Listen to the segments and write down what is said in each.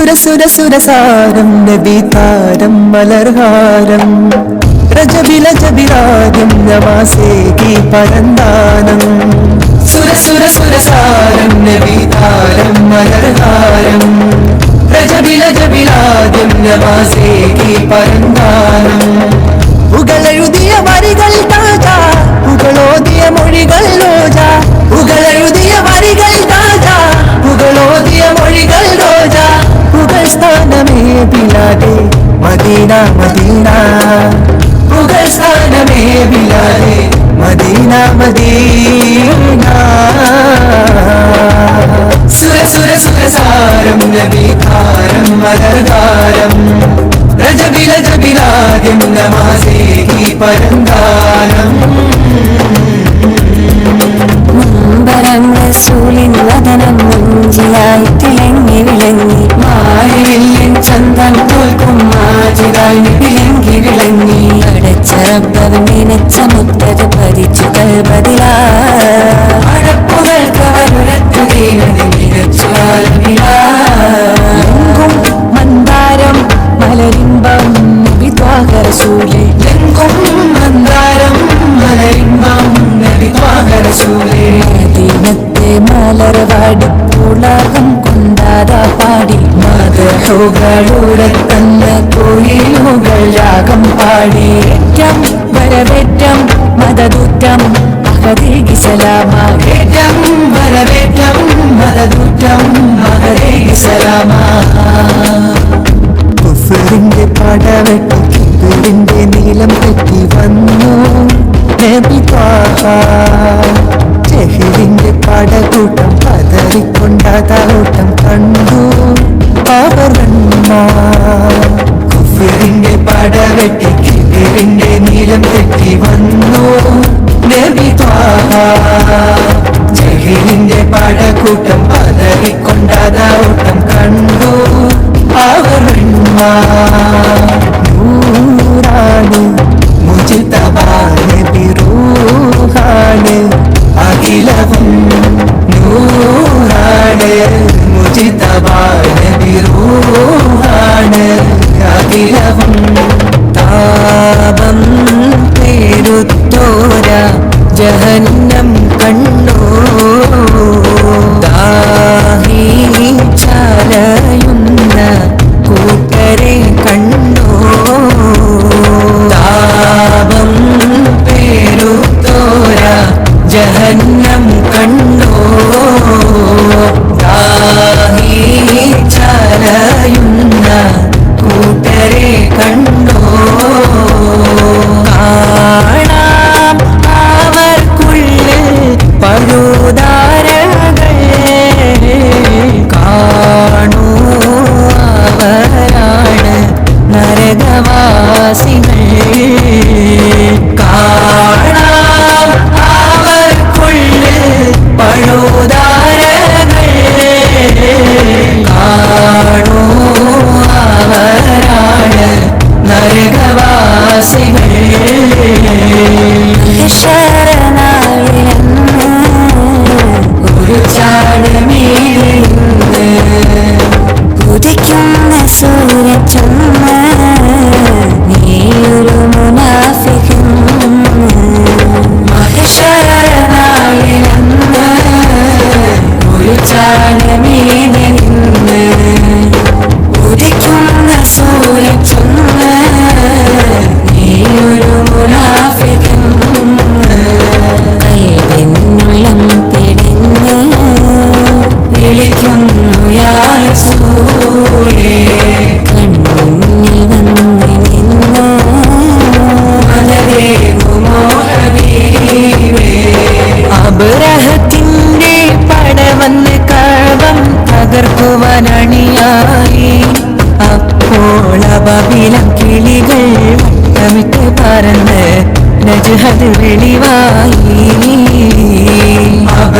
സുര സുര സുരസാരം നബി താരം മലർഹാരം രജബില ജബിരാജം നമാസേകി പരന്താനം. സുര സുര സുരസാരം നബി താരം മലർഹാരം രജബില ജബിരാജം നമാസേകി പരന്താനം. പുകളെഴുതിയ വരികൾ താജ പുകളോതിയ മൊഴികൾ ലോജ. പുകളെഴുതിയ വരികൾ താജ പുകളോതിയ മൊഴികൾ പുകൾ ബിലാതെ മദീന മദീന. പുകൾ സ്ഥാനമേ ബിലാതെ മദീന മദീന. സുര സുര സുരസാരം നബികാരം മദർദാരം രജബില ജബിലാദ്യം നമാസേഹി പരന്താരം. മുമ്പരം റസൂലിൻ വദനം കവരുരത്തുകീഴത് മികച്ചുവാലും മന്ദാരം മലരിമ്പം വിദ്വാഹരസൂലെ എങ്കും മന്ദാരം മലരിമ്പം വിദ്വാഹരസൂലെ ദീനത്തെ മലർവാടി പുളകം കൊണ്ടാതാ പാടി മതഹുകളുടെ തന്ന കോയിലുകൾ രാഗം പാടി ഏറ്റം വരവേറ്റം മതദൂറ്റം ഏറ്റം വരവേറ്റം മതദുറ്റം കുഫറിന്റെ പടവെട്ടി കിബിറിന്റെ നീലം തെറ്റി വന്നു. ജഹലിന്റെ പടകൂട്ടം പതറിക്കൊണ്ടതോട്ടം കണ്ടു. കുഫറിന്റെ പടവെട്ടി കിബിറിന്റെ നീലം തെറ്റി വന്നു. உலகவாசிகள் காணாம் அவருக்குள்ளே பழோ അബ്രഹത്തിന്റെ പടവന്ന് കഴവം തകർക്കുവാനണിയായി അപ്പോൾ അബബിലം കിളികൾ വട്ടമിട്ട് പറന്ന് നജ്ഹദ് വെളിവായി. അബ്രഹത്തിന്റെ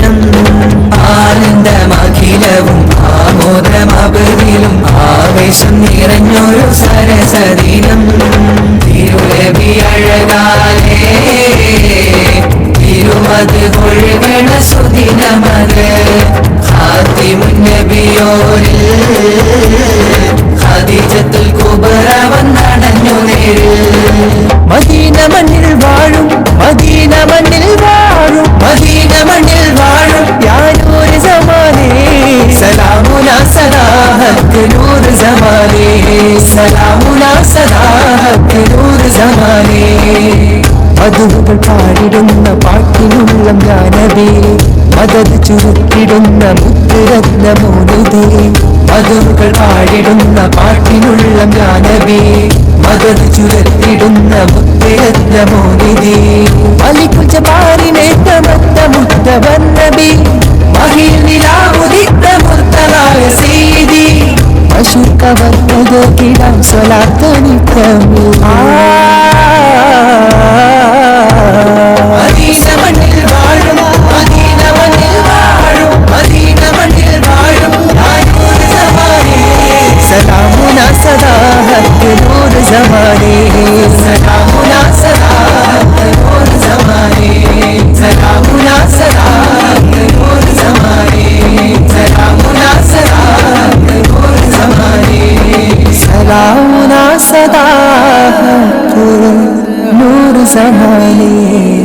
മദീന മണ്ണിൽ വാഴും മദീന മണ്ണിൽ വാഴും മദീന മണ്ണിൽ വാഴും. യാനൂർ സമാനേ സലാമുന സലാഹത്ത് നൂർ സമാനേ സലാമുന സലാഹത്ത് നൂർ സമാനേ മധുകൾ പാടിടുന്ന പാട്ടിനുള്ള ഗാനവേ മദത് ചുരുക്കിടുന്ന മുത്തുരത്ന മോനിതേ മധുകൾ പാടിടുന്ന പാട്ടിനുള്ള ഗാനവേ മധു ചുരത്തിടുന്ന മുത്തുരത്ന മോനിതേ. അലിക്കുച്ച പാറിനേറ്റമത്ത മുത്ത വന്നബി മഹിൽ നിലാവുദിത്ത മുർത്തലായ സീതി. കിടാം സ്വലാത്തനിത്തമേ മദീന হারিয়ে